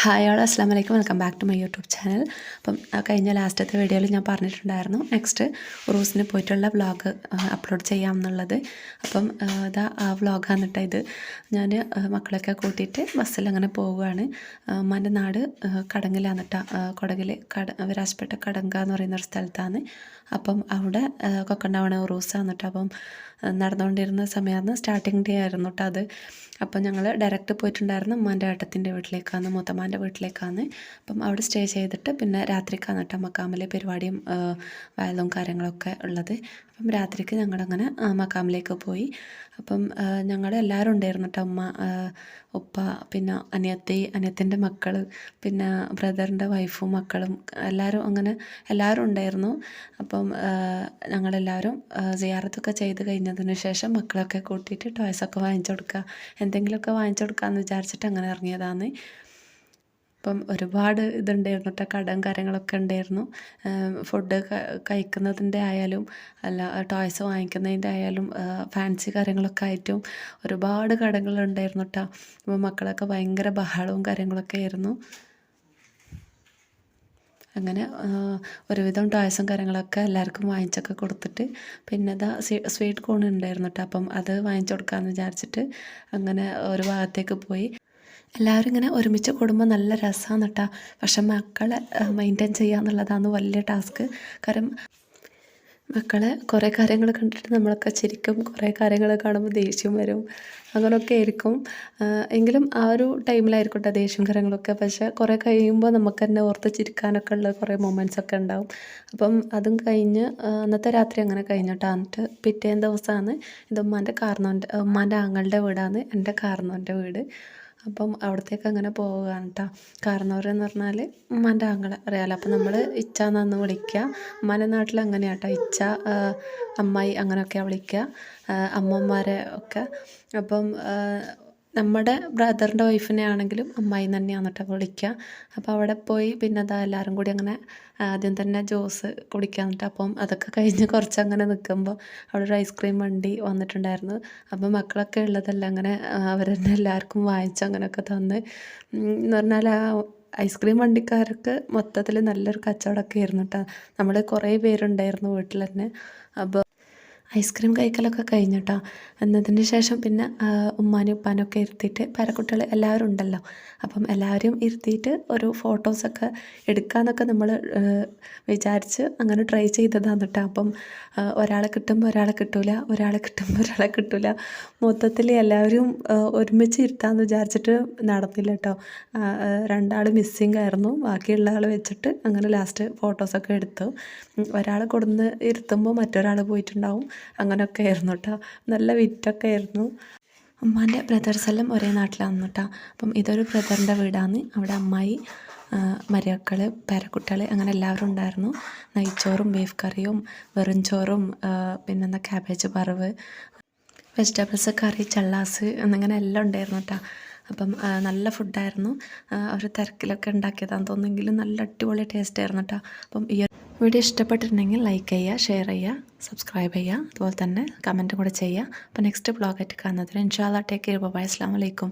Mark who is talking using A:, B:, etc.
A: Hi all അസ്ലാം വലൈക്കും welcome back to my YouTube channel അപ്പം കഴിഞ്ഞ ലാസ്റ്റത്തെ വീഡിയോയിൽ ഞാൻ പറഞ്ഞിട്ടുണ്ടായിരുന്നു. നെക്സ്റ്റ് റൂസിന് പോയിട്ടുള്ള വ്ളോഗ് അപ്ലോഡ് ചെയ്യാം എന്നുള്ളത് അപ്പം ഇതാ ആ വ്ളോഗാണ് കേട്ടോ ഇത്. ഞാൻ മക്കളൊക്കെ കൂട്ടിയിട്ട് ബസ്സിൽ അങ്ങനെ പോവുകയാണ്. ഉമ്മാന്റെ നാട് കടങ്ങിലാന്നിട്ടാ കേട്ടോ കൊടകിൽ കട വിരാജപ്പെട്ട കടങ്ക എന്ന് പറയുന്ന ഒരു സ്ഥലത്താണ്. അപ്പം അവിടെ കൊക്കണ്ടാവണ ഉറൂസാണ് കേട്ടോ അപ്പം നടന്നുകൊണ്ടിരുന്ന സമയമായിരുന്നു സ്റ്റാർട്ടിങ് ഡേ ആയിരുന്നു കേട്ടോ അത്. അപ്പം ഞങ്ങൾ ഡയറക്റ്റ് പോയിട്ടുണ്ടായിരുന്നു ഉമ്മാന്റെ ഏട്ടത്തിന്റെ വീട്ടിലേക്കാണ് മൂത്തമ്മാന്റെ വീട്ടിലേക്കാണ് അപ്പം അവിടെ സ്റ്റേ ചെയ്തിട്ട് പിന്നെ രാത്രിക്കാണ് കേട്ടോ മക്കാമിലെ പരിപാടിയും വയലും കാര്യങ്ങളൊക്കെ ഉള്ളത്. അപ്പം രാത്രിക്ക് ഞങ്ങളങ്ങനെ മക്കാമിലേക്ക് പോയി. അപ്പം ഞങ്ങൾ എല്ലാവരും ഉണ്ടായിരുന്നു കേട്ടോ ഉമ്മ ഉപ്പ പിന്നെ അനിയത്തി അനിയത്തിന്റെ മക്കൾ പിന്നെ ബ്രദറിന്റെ വൈഫും മക്കളും എല്ലാവരും അങ്ങനെ എല്ലാവരും ഉണ്ടായിരുന്നു. അപ്പം ആ, ഞങ്ങളെല്ലാവരും സിയാറത്തൊക്കെ ചെയ്ത് കഴിഞ്ഞതിന് ശേഷം മക്കളൊക്കെ കൂട്ടിയിട്ട് ടോയ്സൊക്കെ വാങ്ങിച്ചു കൊടുക്കുക എന്തെങ്കിലുമൊക്കെ വാങ്ങിച്ചു കൊടുക്കാമെന്ന് വിചാരിച്ചിട്ട് അങ്ങനെ ഇറങ്ങിയതാണ് അപ്പം ഒരുപാട് ഇതുണ്ടായിരുന്നു കേട്ടോ കടം കാര്യങ്ങളൊക്കെ ഉണ്ടായിരുന്നു. ഫുഡ് കഴിക്കുന്നതിന്റെ ആയാലും അല്ല ടോയ്സ് വാങ്ങിക്കുന്നതിന്റെ ആയാലും ഫാൻസി കാര്യങ്ങളൊക്കെ ആയിട്ടും ഒരുപാട് കടകളുണ്ടായിരുന്നു കേട്ടോ. അപ്പോൾ മക്കളൊക്കെ ഭയങ്കര ബഹളവും കാര്യങ്ങളൊക്കെ ആയിരുന്നു. അങ്ങനെ ഒരുവിധം ടോയ്സും കാര്യങ്ങളൊക്കെ എല്ലാവർക്കും വാങ്ങിച്ചൊക്കെ കൊടുത്തിട്ട് പിന്നെ ഇതാ സ്വീറ്റ് കോൺ ഉണ്ടായിരുന്നു കേട്ടോ അപ്പം അത് വാങ്ങിച്ചു കൊടുക്കാമെന്ന് വിചാരിച്ചിട്ട് അങ്ങനെ ഒരു ഭാഗത്തേക്ക് പോയി. എല്ലാവരും ഇങ്ങനെ ഒരുമിച്ച് കൂടുമ്പോൾ നല്ല രസമാണ് കേട്ടോ പക്ഷെ മക്കളെ മെയിന്റെയിൻ ചെയ്യുക എന്നുള്ളതാണ് വലിയ ടാസ്ക്. കാരണം മക്കളെ കുറേ കാര്യങ്ങൾ കണ്ടിട്ട് നമ്മളൊക്കെ ചിരിക്കും കുറേ കാര്യങ്ങൾ കാണുമ്പോൾ ദേഷ്യം വരും. അങ്ങനെയൊക്കെ ആയിരിക്കും. എങ്കിലും ആ ഒരു ടൈമിലായിരിക്കട്ടെ കേട്ടോ ദേഷ്യം കാര്യങ്ങളൊക്കെ. പക്ഷേ കുറേ കഴിയുമ്പോൾ നമുക്ക് തന്നെ ഓർത്ത് ചിരിക്കാനൊക്കെ ഉള്ള കുറേ മൊമെന്റ്സ് ഒക്കെ ഉണ്ടാവും. അപ്പം അതും കഴിഞ്ഞ് അന്നത്തെ രാത്രി അങ്ങനെ കഴിഞ്ഞു കേട്ടോ എന്നിട്ട് പിറ്റേന്ന് ദിവസമാണ് ഇത് ഉമ്മാന്റെ കാർന്നോന്റെ ഉമ്മാന്റെ ആങ്ങളുടെ വീടാണ് എന്റെ കാർന്നോന്റെ വീട്. അപ്പം അവിടത്തേക്ക് അങ്ങനെ പോവുകയാണ് കേട്ടോ കാർന്നവരെന്ന് പറഞ്ഞാൽ ഉമ്മാന്റെ ആങ്ങളെ അറിയാലോ. അപ്പം നമ്മൾ ഇച്ച എന്നാന്ന് വിളിക്കുക ഉമ്മാന്റെ നാട്ടിൽ അങ്ങനെയാണ് കേട്ടോ ഇച്ച അമ്മായി അങ്ങനെയൊക്കെയാണ് വിളിക്കുക അമ്മമാരെ ഒക്കെ. അപ്പം നമ്മുടെ ബ്രദറിന്റെ വൈഫിനെ ആണെങ്കിലും അമ്മായി തന്നെയാണ് കേട്ടോ വിളിക്കുക. അപ്പോൾ അവിടെ പോയി പിന്നെ അതാ എല്ലാവരും കൂടി അങ്ങനെ ആദ്യം തന്നെ ജ്യൂസ് കുടിക്കാൻ എന്നിട്ട് അപ്പം അതൊക്കെ കഴിഞ്ഞ് കുറച്ച് അങ്ങനെ നിൽക്കുമ്പോൾ അവിടെ ഒരു ഐസ്ക്രീം വണ്ടി വന്നിട്ടുണ്ടായിരുന്നു. അപ്പോൾ മക്കളൊക്കെ ഉള്ളതല്ല അങ്ങനെ അവർ തന്നെ എല്ലാവർക്കും വാങ്ങിച്ച് അങ്ങനെയൊക്കെ തന്ന്. എന്ന് പറഞ്ഞാൽ ആ ഐസ്ക്രീം വണ്ടിക്കാർക്ക് മൊത്തത്തിൽ നല്ലൊരു കച്ചവടമൊക്കെ ആയിരുന്നു കേട്ടോ. നമ്മൾ കുറേ പേരുണ്ടായിരുന്നു വീട്ടിൽ തന്നെ. അപ്പോൾ ഐസ്ക്രീം കഴിക്കലൊക്കെ കഴിഞ്ഞിട്ടോ. എന്നതിന് ശേഷം പിന്നെ ഉമ്മാനും ഉപ്പാനൊക്കെ ഇരുത്തിയിട്ട് പേരക്കുട്ടികൾ എല്ലാവരും ഉണ്ടല്ലോ. അപ്പം എല്ലാവരും ഇരുത്തിയിട്ട് ഒരു ഫോട്ടോസൊക്കെ എടുക്കാമെന്നൊക്കെ നമ്മൾ വിചാരിച്ച് അങ്ങനെ ട്രൈ ചെയ്തതാണ് കേട്ടോ അപ്പം ഒരാളെ കിട്ടുമ്പോൾ ഒരാളെ കിട്ടൂല ഒരാളെ കിട്ടുമ്പോൾ ഒരാളെ കിട്ടൂല. മൊത്തത്തിൽ എല്ലാവരും ഒരുമിച്ച് ഇരുത്താമെന്ന് വിചാരിച്ചിട്ട് നടന്നില്ല കേട്ടോ രണ്ടാൾ മിസ്സിങ് ആയിരുന്നു. ബാക്കിയുള്ള ആൾ വെച്ചിട്ട് അങ്ങനെ ലാസ്റ്റ് ഫോട്ടോസൊക്കെ എടുത്തു. ഒരാൾ കൊടുന്ന് ഇരുത്തുമ്പോൾ മറ്റൊരാൾ പോയിട്ടുണ്ടാവും. അങ്ങനെയൊക്കെ ആയിരുന്നു കേട്ടോ നല്ല വിറ്റൊക്കെ ആയിരുന്നു. ഉമ്മാന്റെ ബ്രദേഴ്സ് എല്ലാം ഒരേ നാട്ടിലാണ് കേട്ടോ അപ്പം ഇതൊരു ബ്രദറിന്റെ വീടാണ്. അവിടെ അമ്മായി മരുമക്കൾ പേരക്കുട്ടികൾ അങ്ങനെ എല്ലാവരും ഉണ്ടായിരുന്നു. നെയ്ച്ചോറും ബീഫ് കറിയും വെറും ചോറും പിന്നെന്താ ക്യാബേജ് വറവ് വെജിറ്റബിൾസ് കറി ചള്ളാസ് എന്നിങ്ങനെ എല്ലാം ഉണ്ടായിരുന്നു കേട്ടോ അപ്പം നല്ല ഫുഡായിരുന്നു ഒരു തിരക്കിലൊക്കെ ഉണ്ടാക്കിയതാണെന്ന് തോന്നുന്നെങ്കിലും നല്ല അടിപൊളി ടേസ്റ്റ് ആയിരുന്നു കേട്ടോ അപ്പം ഈ വീഡിയോ ഇഷ്ടപ്പെട്ടിരുന്നെങ്കിൽ ലൈക്ക് ചെയ്യുക ഷെയർ ചെയ്യുക സബ്സ്ക്രൈബ് ചെയ്യുക. അതുപോലെ തന്നെ കമന്റും കൂടെ ചെയ്യുക. അപ്പോൾ നെക്സ്റ്റ് ബ്ലോഗായിട്ട് കാണുന്നതിന് ഇൻഷാല്ല ടേക്ക് കെയർ ബൈ അസ്സാം വലൈക്കും